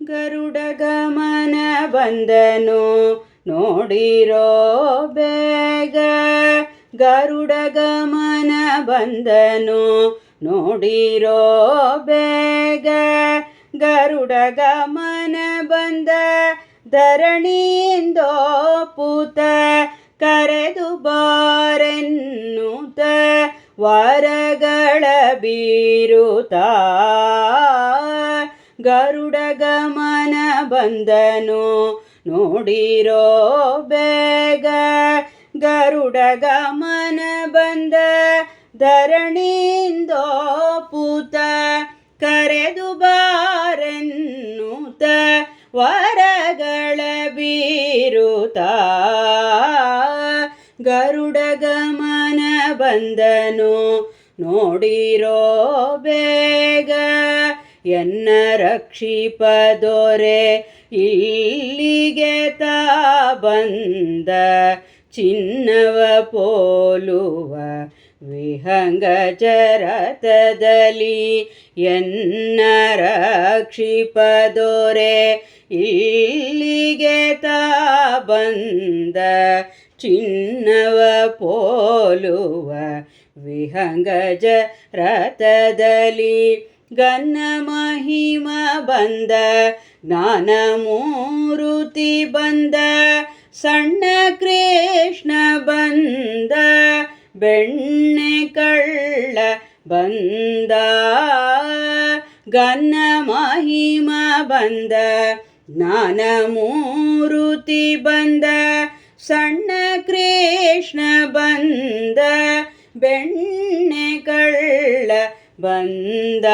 ಗರುಡ ಗಮನ ಬಂದನು. ನೋಡಿರೋ ಬೇಗ ಗರುಡ ಗಮನ ಬಂದನು. ನೋಡಿರೋ ಬೇಗ ಗರುಡ ಗಮನ ಬಂದ ಧರಣಿಯಿಂದೋ ಪೂತ ಕರೆದು ಬಾರೆನ್ನುತ ವರಗಳ ಬೀರುತ್ತ ಗರುಡ ಗಮನ ಬಂದನು. ನೋಡಿರೋ ಬೇಗ ಗರುಡ ಗಮನ ಬಂದ ಧರಣಿಯಿಂದೋ ಪೂತ ಕರೆದು ಬಾರೆನ್ನುತ ವರಗಳ ಬೀರುತ ಗರುಡ ಗಮನ ಬಂದನು. ನೋಡಿರೋ ಬೇಗ ಎನ್ನ ರಕ್ಷಿಪದೊರೆ ಇಲ್ಲಿಗೆ ತಾ ಬಂದ ಚಿನ್ನವ ಪೋಲುವ ವಿಹಂಗ ಜರತದಲ್ಲಿ ಎನ್ನ ರಕ್ಷಿಪದೊರೆ ಇಲ್ಲಿಗೆ ತಾ ಬಂದ ಚಿನ್ನವ ಪೋಲುವ ವಿಹಂಗಜ ರಥದಲ್ಲಿ ಗನ್ನ ಮಹಿಮ ಬಂದ, ಜ್ಞಾನ ಮೂರುತಿ ಬಂದ, ಸಣ್ಣ ಕೃಷ್ಣ ಬಂದ, ಬೆಣ್ಣೆ ಕಳ್ಳ ಬಂದ ಗನ್ನ ಮಹಿಮ ಬಂದ, ಜ್ಞಾನ ಮೂರುತಿ ಬಂದ, ಸಣ್ಣ ಕೃಷ್ಣ ಬಂದ, ಬೆಣ್ಣೆ ಕಳ್ಳ ಬಂದ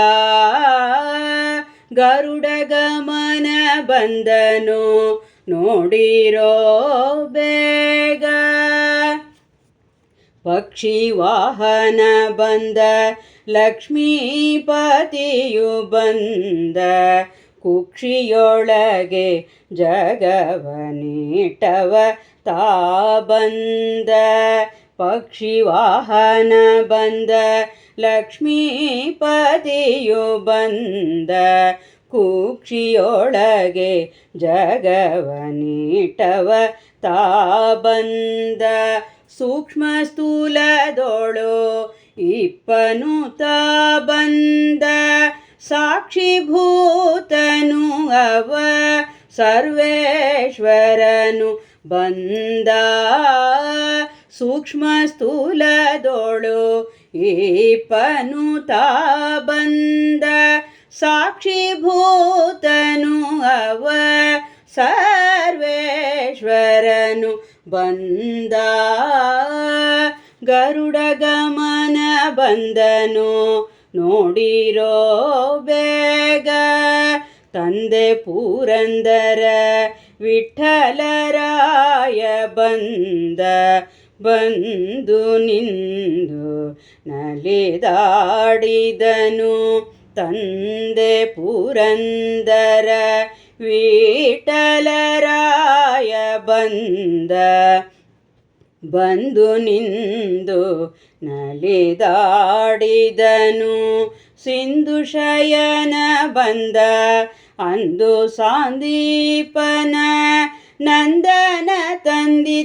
ಗರುಡ ಗಮನ ಬಂದನು ನೋಡಿರೋ ಬೇಗ. ಪಕ್ಷಿ ವಾಹನ ಬಂದ, ಲಕ್ಷ್ಮೀಪತಿಯು ಬಂದ, ಕುಕ್ಷಿಯೊಳಗೆ ಜಗವನಿಟವ ತಾ ಬಂದ. ಪಕ್ಷಿ ವಾಹನ ಬಂದ. ಲಕ್ಷ್ಮೀಪತಿಯು ಬಂದ. ಕುಕ್ಷಿಯೊಳಗೆ ಜಗವನೀಟವ ತಾ ಬಂದ ಸೂಕ್ಷ್ಮ ಸ್ಥೂಲದೋಳು ಇಪ್ಪನು ತಾ ಬಂದ ಸಾಕ್ಷಿಭೂತನು ಅವ ಸರ್ವೇಶ್ವರನು ಬಂದ. ಸೂಕ್ಷ್ಮ ಸ್ಥೂಲದೋಳು ಏಪನು ತಾ ಬಂದ ಸಾಕ್ಷಿಭೂತನು ಅವ ಸರ್ವೇಶ್ವರನು ಬಂದ ಗರುಡ ಗಮನ ಬಂದನು ನೋಡಿರೋ ಬೇಗ ತಂದೆ ಪೂರಂದರ ವಿಠಲರಾಯ ಬಂದ, ಬಂದು ನಿಂದು ನಲಿದಾಡಿದನು. ತಂದೆ ಪುರಂದರ ವಿಠಲರಾಯ ಬಂದ, ಬಂದು ನಿಂದು ನಲಿದಾಡಿದನು. ಸಿಂಧು ಶಯನ ಬಂದ ಅಂದು ಸಾಂದೀಪನ ನಂದನ ತಂದಿತ್ತಾನಂದ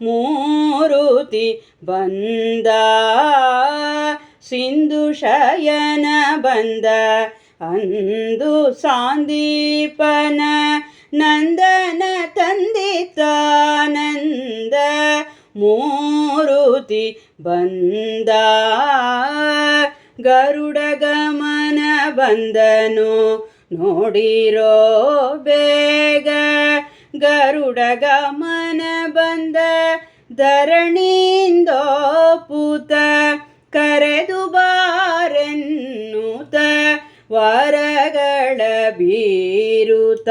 ಮೂರುತಿ ಬಂದ ಸಿಂಧು ಶಯನ ಬಂದ ಅಂದು ಸಾಂದೀಪನ ನಂದನ ತಂದಿತ್ತಾನಂದ ಮೂರುತಿ ಬಂದ ಬಂದನು. ನೋಡಿರೋ ಬೇಗ ಗರುಡ ಗಮನ ಬಂದ. ಧರಣಿಂದೋ ಪೂತ ಕರೆದು ಬಾರೆನ್ನುತ ವರಗಳ ಬೀರುತ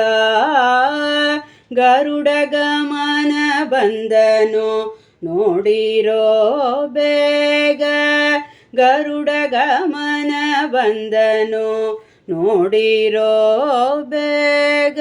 ಗರುಡ ಗಮನ ಬಂದನು. ನೋಡಿರೋ ಬೇಗ ಗರುಡ ಗಮನ ಬಂದನು ನೋಡಿರೋ ಬೇಗ.